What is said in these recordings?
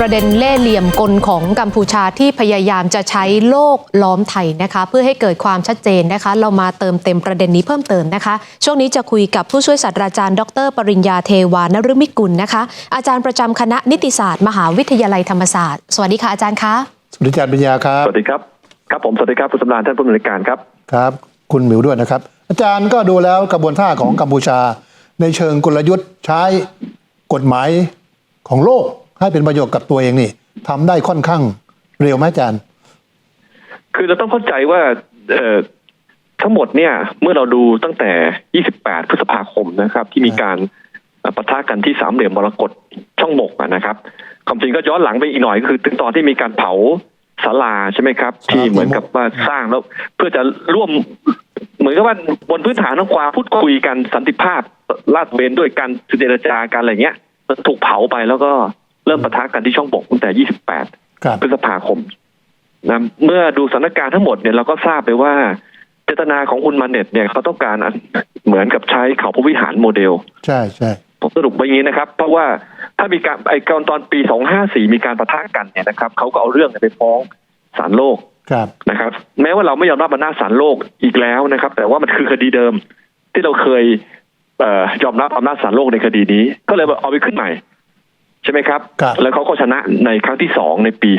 ประเด็นเล่ห์เหลี่ยมกลของกัมพูชาที่พยายามจะใช้โลกล้อมไทยนะคะเพื่อให้เกิดความชัดเจนนะคะ เรามาเติมเต็มประเด็นนี้เพิ่มเติมนะคะ ช่วงนี้จะคุยกับผู้ช่วยศาสตราจารย์ ดร ปริญญาเทวานฤมิกุลนะคะ อาจารย์ประจำคณะนิติศาสตร์ มหาวิทยาลัยธรรมศาสตร์ สวัสดีค่ะอาจารย์คะสวัสดีอาจารย์ปัญญาครับสวัสดีครับครับผมสวัสดีครับคุณสำราญท่านผู้อำนวยการครับครับ คุณหมิวด้วยนะครับ อาจารย์ก็ดูแล้วกระบวนท่าของกัมพูชา ในเชิงกลยุทธ์ใช้กฎหมายของโลก ให้เป็นประโยชน์กับตัวเองนี่ทำได้ค่อนข้างเร็วไหมอาจารย์ คือเราต้องเข้าใจว่าเอ่อทั้งหมดเนี่ย เมื่อเราดูตั้งแต่ 28 พฤษภาคมนะครับ ที่มีการเอ่อปะทะกันที่สามเหลี่ยมมรกตช่องหมกอะนะครับความจริงก็ย้อนหลังไปอีกหน่อยคือ ถึงตอนที่มีการเผาศาลาใช่ไหมครับ ที่เหมือนกับว่าสร้างแล้ว เพื่อจะร่วม เหมือนกับว่าบนพื้นฐานของความพูดคุยกันสันติภาพลาดเวนด้วยกันเจรจากันอะไรเงี้ยมันถูกเผาไปแล้วก็ เริ่มปะทะกันที่ช่องบกตั้งแต่ 28ครับพฤษภาคมนะเมื่อดูสถานการณ์ทั้งหมดเนี่ยเราก็ทราบไปว่า เจตนาของคุณมาเน็ตเนี่ยเขาต้องการเหมือนกับใช้เขาพระวิหารโมเดล ใช่ใช่ผมสรุปไว้อย่างนี้นะครับ เพราะว่าถ้ามีการไอ้ตอนตอนปี 254 มีการปะทะกันเนี่ยนะครับเขาก็เอาเรื่องเนี่ยไปฟ้องศาลโลกครับนะครับ แม้ว่าเราไม่ยอมรับอำนาจศาลโลกอีกแล้วนะครับ แต่ว่ามันคือคดีเดิมที่เราเคยเอ่อยอมรับอำนาจศาลโลกในคดีนี้ ก็เลยเอาไปขึ้นใหม่ ใช่ไหมครับครับ แล้วเขาก็ชนะในครั้งที่สองในปี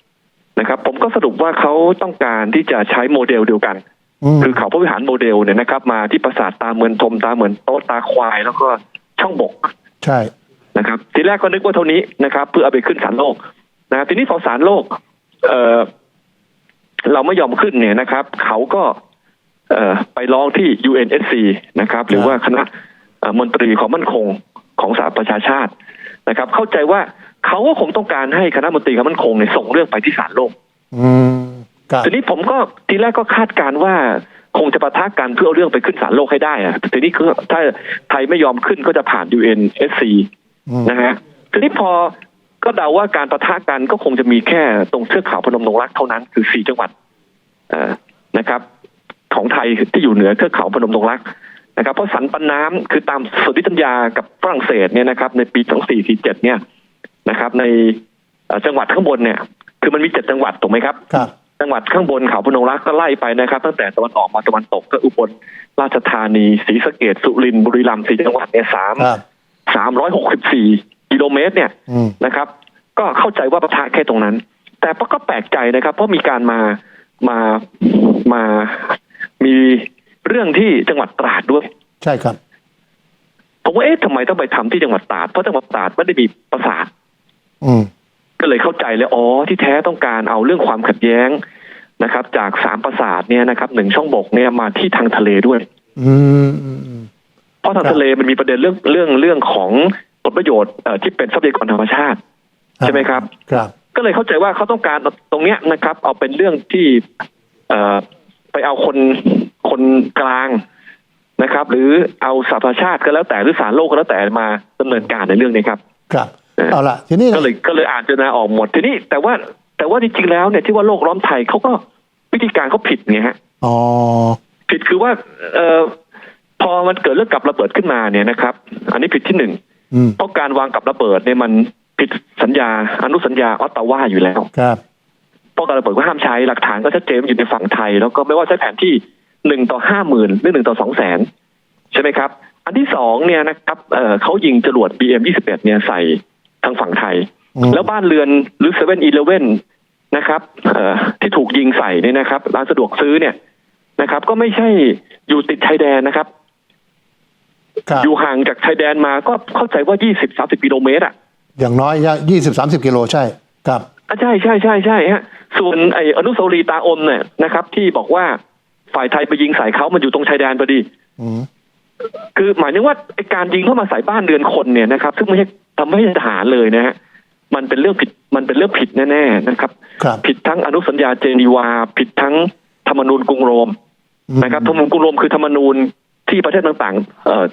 56นะครับ ผมก็สรุปว่าเขาต้องการที่จะใช้โมเดลเดียวกันอืมคือเขาพระวิหารโมเดลเนี่ยนะครับ มาที่ปราสาทตาเหมือนทมตาเหมือนโต๊ะตาควาย แล้วก็ช่องบก ใช่นะครับ ทีแรกก็นึกว่าเท่านี้นะครับ เพื่อเอาไปขึ้นศาลโลกนะทีนี้พอศาลโลก เออเราไม่ยอมขึ้นเนี่ยนะครับ เขาก็เอ่อไปร้องที่ UNSC นะครับ หรือว่าคณะเอ่อมนตรีความมั่นคงของสหประชาชาติ นะครับ เข้าใจว่าเขาก็คงต้องการให้คณะมนตรีความมั่นคงเนี่ยส่งเรื่องไปที่ศาลโลกอืมครับทีนี้ผมก็ทีแรกก็คาดการณ์ว่าคงจะปะทะกันเพื่อเอาเรื่องไปขึ้นศาลโลกให้ได้อะทีนี้คือถ้าไทยไม่ยอมขึ้นก็จะผ่าน UNSC อืมนะฮะทีนี้พอก็เดาว่าการประทะกันก็คงจะมีแค่ตรงเทือกเขาพนมดงรักเท่านั้นคือสี่จังหวัดเอ่อนะครับ ของไทยที่อยู่เหนือเทือกเขาพนมดงรัก นะครับเพราะสันปันน้ำคือตามสนธิสัญญากับฝรั่งเศสเนี่ยนะครับในปี 2447 เนี่ยนะครับ ในเอ่อจังหวัดข้างบนเนี่ยคือมันมีเจ็ดจังหวัดถูกไหมครับครับจังหวัดข้างบนเขาพนมรักก็ไล่ไปนะครับ ตั้งแต่ตะวันออกมาตะวันตกก็อุบลราชธานีศรีสะเกดสุรินทร์บุรีรัมย์สี่จังหวัดเนี่ยสามครับสามร้อยหกสิบสี่กิโลเมตรเนี่ยอืมนะครับ ก็เข้าใจว่าประทะแค่ตรงนั้น แต่ก็แปลกใจนะครับ เพราะมีการมามามามี เรื่องที่จังหวัดตราดด้วย ใช่ครับ ผมว่าเอ๊ะทำไมต้องไปทำที่จังหวัดตราดเพราะจังหวัดตราดไม่ได้มีปราสาทอืมก็เลยเข้าใจเลยอ๋อที่แท้ต้องการเอาเรื่องความขัดแย้งนะครับ จากสามปราสาทเนี่ยนะครับหนึ่งช่องบกเนี่ยมาที่ทางทะเลด้วย อืมอืมอืมเพราะทางครับทะเลมันมีประเด็นเรื่องเรื่องเรื่องของผลประโยชน์เอ่อที่เป็นทรัพยากรธรรมชาติ ใช่ไหมครับ ครับ ก็เลยเข้าใจว่าเขาต้องการตรงเนี้ยนะครับ เอาเป็นเรื่องที่ เอ่อไปเอาคน คนกลางนะครับ หรือเอาสหประชาติก็แล้วแต่หรือสารโลกก็แล้วแต่มาดำเนินการในเรื่องนี้ครับ ครับเออเอาละทีนี้ก็เลยก็เลยอ่านเจตนาออกหมดทีนี้แต่ว่าแต่ว่าจริงๆแล้วเนี่ยที่ว่าโลกล้อมไทยเขาก็วิธีการเขาผิดไงฮะอ๋อผิดคือว่า เอ่อพอมันเกิดเรื่องกับระเบิดขึ้นมาเนี่ยนะครับ อันนี้ผิดที่หนึ่งอืมเพราะการวางกับระเบิดเนี่ยมันผิดสัญญา อนุสัญญาออตตาวาอยู่แล้ว ครับป้องกันระเบิดก็ห้ามใช้หลักฐานก็ชัดเจนอยู่ในฝั่งไทย แล้วก็ไม่ว่าใช้แผนที่ หนึ่งต่อห้าหมื่นหรือหนึ่งต่อสองแสนใช่ไหมครับ อันที่สองเนี่ยนะครับเอ่อเขายิงจรวด BM 21เนี่ยใส่ทางฝั่งไทยอืมแล้วบ้านเรือนหรือเซเว่นอีเลเว่นนะครับเอ่อที่ถูกยิงใส่เนี่ยนะครับ ร้านสะดวกซื้อเนี่ยนะครับ ก็ไม่ใช่อยู่ติดชายแดนนะครับครับอยู่ห่างจากชายแดนมาก็เข้าใจว่า20 30กิโลเมตรอะ อย่างน้อยยี่สิบสามสิบกิโลใช่ ครับอะใช่ใช่ใช่ใช่ฮะ ส่วนไออนุสาวรีย์ตาอมเนี่ยนะครับ ที่บอกว่า ฝ่ายไทยไปยิงใส่เขามันอยู่ตรงชายแดนพอดีอืมคือหมายถึงว่าไอการยิงเข้ามาใส่บ้านเรือนคนเนี่ยนะครับ ซึ่งไม่ใช่ทำไม่ใช่ทหารเลยนะฮะมันเป็นเรื่องผิดมันเป็นเรื่องผิดแน่ๆนะครับครับผิดทั้งอนุสัญญาเจนีวา ผิดทั้งธรรมนูญกรุงโรมอืมนะครับธรรมนูญกรุงโรมคือธรรมนูญที่ประเทศต่างๆเอ่อ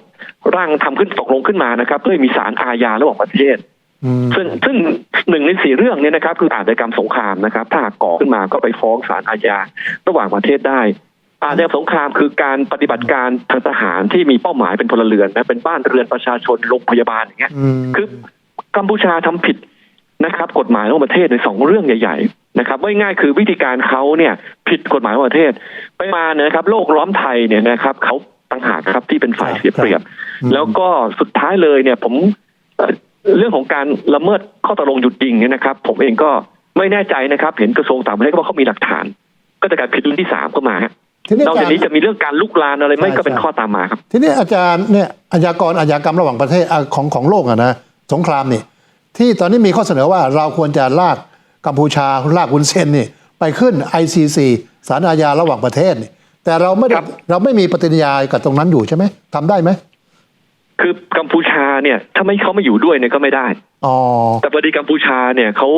ร่างทำขึ้นตกลงขึ้นมานะครับ เพื่อให้มีศาลอาญาระหว่างประเทศอืมซึ่งซึ่งหนึ่งในสี่เรื่องเนี่ยนะครับ คืออาชญากรรมสงครามนะครับ ถ้าหากก่อขึ้นมาก็ไปฟ้องศาลอาญาระหว่างประเทศได้ อาชญากรรมสงครามคือการปฏิบัติการทางทหารที่มีเป้าหมายเป็นพลเรือนนะเป็นบ้านเรือนประชาชนโรงพยาบาลอย่างเงี้ยอืมคือกัมพูชาทำผิดนะครับ กฎหมายระหว่างประเทศในสองเรื่องใหญ่ ๆ นะครับว่าง่ายๆคือวิธีการเขาเนี่ยผิดกฎหมายระหว่างประเทศ ไปมาเนี่ยนะครับ โลกล้อมไทยเนี่ยนะครับเขาต่างหากครับที่เป็นฝ่ายครับเสียเปรียบอืมแล้วก็สุดท้ายเลยเนี่ย ผมเอ่อเรื่องของการละเมิดข้อตกลงหยุดยิงเนี่ยนะครับ ผมเองก็ไม่แน่ใจนะครับ เห็นกระทรวงต่างประเทศก็ว่าเขามีหลักฐาน ก็จะกลายเป็นเรื่องที่สามเข้ามาฮะ ทีนี้นอกอาจากจารนี้ย์จะมีเรื่องการลุกลานอะไรไหม่ใช่ก็เป็นใช่ข้อตามมาครับ ทีนี้อาจารย์เนี่ยอาชญากรอาชญากรรมระหว่างประเทศอะของของโลกอะนะสงครามนี่ที่ตอนนี้มีข้อเสนอว่าเราควรจะลากกัมพูชาลากวุนเซนนี่ไปขึ้น ICC ศาลอาญาระหว่างประเทศนี่แต่เราไม่ได้ครับเราไม่มีปฏิญญากับตรงนั้นอยู่ใช่ไหมทำได้ไหมคือกัมพูชาเนี่ย ถ้าไม่เขาไม่อยู่ด้วยเนี่ยก็ไม่ได้อ๋อแต่พอดีกัมพูชาเนี่ยเขา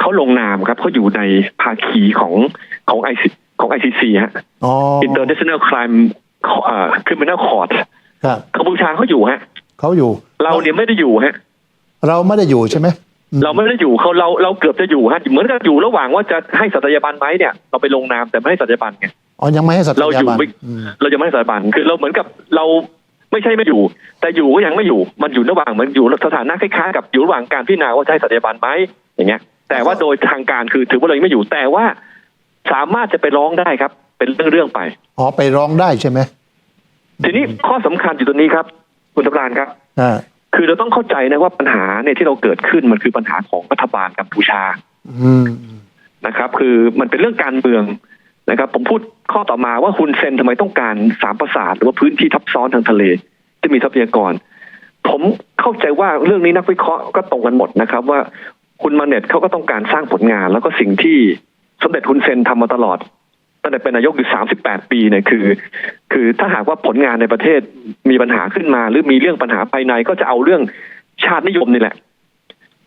เขาลงนามครับเขาอยู่ในภาคีของของไอซี ของไอซีซีฮะอ๋อ International Crime เอ่อ Criminal Court ครับกัมพูชาเขาอยู่ฮะเขาอยู่ เราเนี่ยไม่ได้อยู่ฮะ เราไม่ได้อยู่ใช่ไหมอืมเราไม่ได้อยู่เขาเราเราเกือบจะอยู่ฮะเหมือนกับอยู่ระหว่างว่าจะให้สัตยาบันไหมเนี่ยเราไปลงนามแต่ไม่ให้สัตยาบันไงอ๋อยังไม่ให้สัตเรายาอยู่บันไม่อืมเราจะไม่ให้สัตยาบันคือเราเหมือนกับเราไม่ใช่ไม่อยู่ แต่อยู่ก็ยังไม่อยู่มันอยู่ระหว่างเหมันอยู่สถานะคล้ายๆกับอยู่ระหว่างการพิจารณาว่าจะให้สัตยาบันไหมอย่างเงี้ย แต่ว่าโดยทางการคือถือว่าเรายังไม่อยู่แต่ว่า สามารถจะไปร้องได้ครับ เป็นเรื่องๆไปอ๋อไปร้องได้ใช่ไหมทีนี้ข้อสำคัญอยู่ตรงนี้ครับ คุณตำรานครับอ่าคือเราต้องเข้าใจนะว่าปัญหาเนี่ยที่เราเกิดขึ้นมันคือปัญหาของรัฐบาลกัมพูชาอืมนะครับ คือมันเป็นเรื่องการเมืองนะครับ ผมพูดข้อต่อมาว่าฮุนเซนทำไมต้องการสามประสาทหรือว่าพื้นที่ทับซ้อนทางทะเลที่มีทรัพยากร ผมเข้าใจว่าเรื่องนี้นักวิเคราะห์ก็ตรงกันหมดนะครับ ว่าคุณมาเน็ตเขาก็ต้องการสร้างผลงาน แล้วก็สิ่งที่ สมเด็จฮุนเซนทำมาตลอดตั้งแต่เป็นนายกอยู่สามสิบแปดปีเนี่ยคือ คือถ้าหากว่าผลงานในประเทศมีปัญหาขึ้นมา หรือมีเรื่องปัญหาภายในก็จะเอาเรื่องชาตินิยมนี่แหละ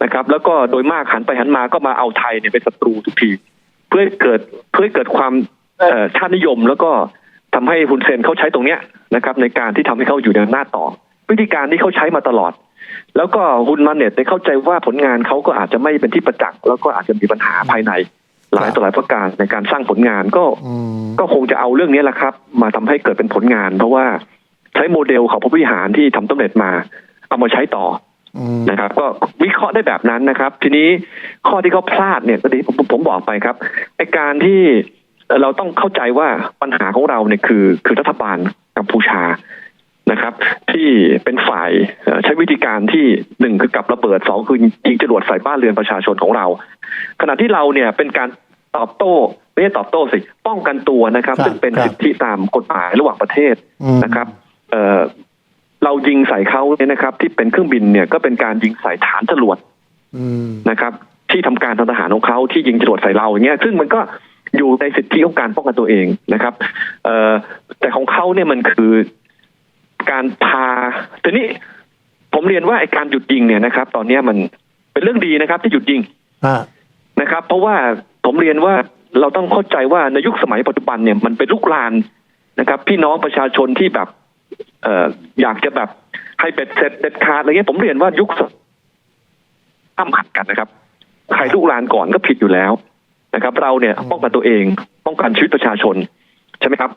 นะครับ แล้วก็โดยมากหันไปหันมาก็มาเอาไทยเนี่ยเป็นศัตรูทุกที เพื่อเกิดเพื่อเกิดความชาตินิยมแล้วก็ทำให้ฮุนเซนเขาใช้ตรงเนี้ยนะครับ ในการที่ทำให้เขาอยู่ในอำนาต่อ วิธีการที่เขาใช้มาตลอด แล้วก็ฮุนมาเน็ตได้เข้าใจว่าผลงานเขาก็อาจจะไม่เป็นที่ประจักษ์แล้วก็อาจจะมีปัญหาภายใน หลายต่อหลายประการในการสร้างผลงานก็อืมก็คงจะเอาเรื่องนี้แหละครับ มาทำให้เกิดเป็นผลงาน เพราะว่าใช้โมเดลของพระวิหารที่ทำสำเร็จมา เอามาใช้ต่ออืมนะครับ ก็วิเคราะห์ได้แบบนั้นนะครับ ทีนี้ข้อที่เขาพลาดเนี่ยก็ที่ผมผมบอกไปครับไอการที่เอ่อเราต้องเข้าใจว่าปัญหาของเราเนี่ยคือ คือรัฐบาลกัมพูชา นะครับ ที่เป็นฝ่ายเอ่อใช้วิธีการที่หนึ่งคือกับระเบิดสองคือยิงจรวดใส่บ้านเรือนประชาชนของเรา ขณะที่เราเนี่ยเป็นการตอบโต้ไม่ใช่ตอบโต้สิป้องกันตัวนะครับครับซึ่งเป็นครับสิทธิตามกฎหมายระหว่างประเทศอืมนะครับเอ่อเรายิงใส่เขาเนี่ยนะครับ ที่เป็นเครื่องบินเนี่ยก็เป็นการยิงใส่ฐานจรวดอืมนะครับ ที่ทำการทางทหารของเขาที่ยิงจรวดใส่เราอย่างเงี้ยซึ่งมันก็อยู่ในสิทธิของการป้องกันตัวเองนะครับ เอ่อแต่ของเขาเนี่ยมันคือ การพาทีนี้ผมเรียนว่าไอ้การหยุดยิงเนี่ยนะครับ ตอนเนี้ยมันเป็นเรื่องดีนะครับ ที่หยุดยิงอ่านะครับ เพราะว่าผมเรียนว่าเราต้องเข้าใจว่าในยุคสมัยปัจจุบันเนี่ยมันเป็นลุกลานนะครับ พี่น้องประชาชนที่แบบ เอ่ออยากจะแบบให้เป็ดเสร็จเด็ดขาดอะไรเงี้ยผมเรียนว่ายุคห้ามหัดกันนะครับ ใครลุกลานก่อนก็ผิดอยู่แล้วนะครับ เราเนี่ยป้องกันตัวเองป้องกันชีวิตประชาชน ใช่ไหมครับ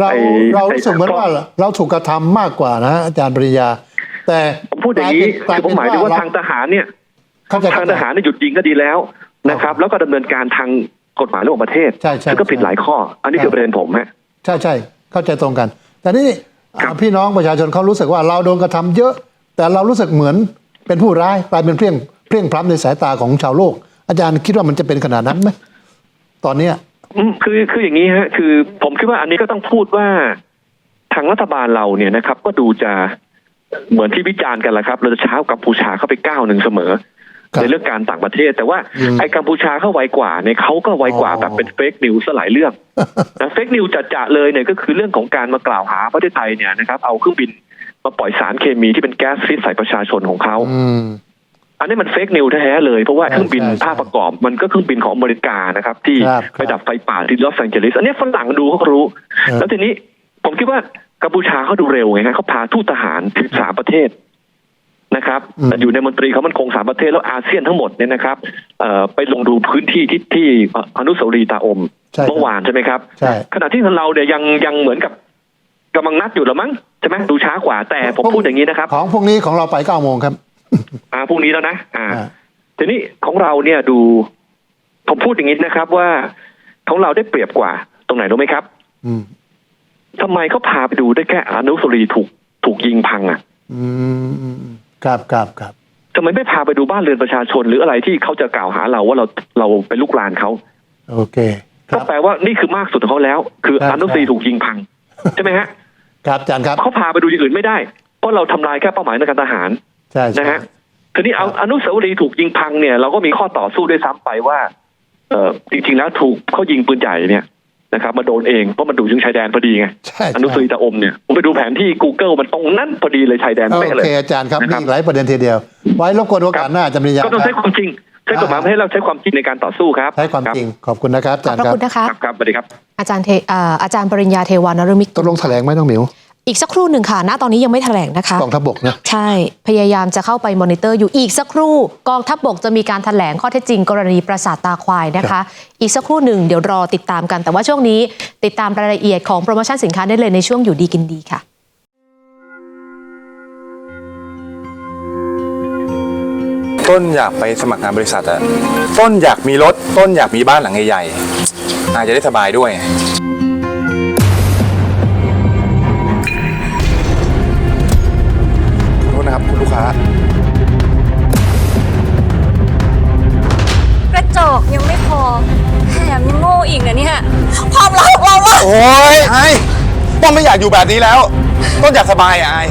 เราไอ้เรารู้สึกเหมือนไอ้ว่าเราถูกกระทำมากกว่านะอาจารย์ปริญญา แต่ผมพูดอย่างนี้กลคือผมหมายถึงว่าทางทหารเนี่ยเข้าใจทางทหารเนี่ยหยุดยิงก็ดีแล้วนะครับ แล้วก็ดำเนินการทางกฎหมายระหว่างประเทศใช่ใช่ซึ่งก็ผิดหลายข้อ อันนี้คือประเด็นผมฮะใช่ใช่เข้าใจตรงกัน แต่นี่ครับอ่าพี่น้องประชาชนเขารู้สึกว่าเราโดนกระทำเยอะ แต่เรารู้สึกเหมือนเป็นผู้ร้ายกลายเป็นเพลียงเพลียงพล้ำในสายตาของชาวโลก อาจารย์คิดว่ามันจะเป็นขนาดนั้นไหมตอนเนี้ยอืม คือคืออย่างนี้ฮะ คือผมคิดว่าอันนี้ก็ต้องพูดว่าทางรัฐบาลเราเนี่ยนะครับ ก็ดูจะเหมือนที่วิจารณ์กันแหละครับ เราจะเช้ากัมพูชาเข้าไปก้าวหนึ่งเสมอครับในเรื่องการต่างประเทศ แต่ว่าอืมไอ้กัมพูชาเข้าไวกว่าเนี่ยเขาก็ไวกว่าอ๋อแบบเป็นเฟกนิวส์หลายเรื่องนะเฟกนิวจะจะๆเลยเนี่ยก็คือเรื่องของการมากล่าวหาประเทศไทยเนี่ยนะครับ เอาเครื่องบินมาปล่อยสารเคมีที่เป็นแก๊สพิษใส่ประชาชนของเขา อืมอันนี้มันเฟกนิวแท้ๆเลย เพราะว่าใช่เครื่องบินใช่ใช่ภาคประกอบมันก็เครื่องบินของอเมริกานะครับ ที่ครับไปดับไฟป่าที่ลอสแองเจลิสอันนี้ฝรั่งดูเขาก็รู้ครับแล้วทีนี้ผมคิดว่ากัมพูชาเขาดูเร็วไงฮะเขาพาทูตทหารถึงสามประเทศนะครับอืมแต่อยู่ในมนตรีเขามันคงสามประเทศแล้วอาเซียนทั้งหมดเนี่ยนะครับเอ่อไปลงดูพื้นที่ที่ที่อนุสาวรีย์ตาอมใช่ครับเมื่อวานใช่ไหมครับใช่ขณะที่เราเนี่ยยังยังเหมือนกับกำลังนัดอยู่แล้วมั้งใช่ไหมดูช้ากว่าแต่ผมพูดอย่างนี้นะครับ ของพวกนี้ของเราไปเก้าโมงครับ อ่าพรุ่งนี้แล้วนะอ่าอ่า ทีนี้ของเราเนี่ยดูผมพูดอย่างนี้นะครับ ว่าของเราได้เปรียบกว่า ตรงไหนรู้ไหมครับ อืมทำไมเขาพาไปดูได้แค่อนุสาวรีย์ถูกถูกยิงพัง อะอืมอืมครับครับครับทำไมไม่พาไปดูบ้านเรือนประชาชน หรืออะไรที่เขาจะกล่าวหาเราว่าเราเราไปลุกลานเขาโอเคคก็รับแปลว่านี่คือมากสุดของเขาแล้ว คือใช่อนุสาวรีย์ถูกยิงพัง ใช่ไหมฮะ ครับอาจารย์ครับเขาพาไปดูอย่างอื่นไม่ได้เพราะเราทำลายแค่เป้าหมายในการทหาร ใช่ใช่นะฮะทีนี้เอาอนุสาวรีย์ถูกยิงพังเนี่ยเราก็มีข้อต่อสู้ด้วยซ้ำไปว่า เออจริงๆแล้วถูกเขายิงปืนใหญ่เนี่ยนะครับมาโดนเองเพราะมันดูถึงชายแดนพอดีไงใช่อนุสาวรีย์ตะอมเนี่ยผมไปดูแผนที่ Google มันตรงนั้นพอดีเลยชายแดนโอเป๊ะเลยเคอาจารย์ครับนะครับมีอีกหลายประเด็นทีเดียว ไว้รบกวนโอกาสหน้าอาจารย์ปริญญาก็ต้องใช้ความจริงใช้กฎหมายให้เราใช้ความจริงในการต่อสู้ครับใช้ความจริงขอบคุณนะครับอาขอจาบรพย์ครับระคุณนะคะครับครับสวัสดีครับอาจารย์เทอ่าอาจารย์ปริญญาเทวานรมิตรตกลงแถลงไหมต้องหมิว อีกสักครู่หนึ่งค่ะ ณ ตอนนี้ยังไม่แถลงนะคะกองทัพบกนะ ใช่ พยายามจะเข้าไปมอนิเตอร์อยู่อีกสักครู่ กองทัพบกจะมีการถแถลงข้อเท็จจริง กรณีประสาทตาควายนะครัคะบอีกสักครู่หนึ่งเดี๋ยวรอติดตามกัน แต่ว่าช่วงนี้ติดตามรายละเอียดของโปรโมชั่นสินค้าได้เลยในช่วงอยู่ดีกินดีค่ะต้นอยากไปสมัครงานบริษัทอะต้นอยากมีรถ ต้นอยากมีบ้านหลังใหญ่ๆอาจจะได้สบายด้วย นะครับคุณลูกค้า กระจอกยังไม่พอแถมยังโง่อีกนะเนี่ยความรักของเราอะ โอ้ยไอ้ต้นไม่อยากอยู่แบบนี้แล้ว ต้นอยากสบายอะไอ้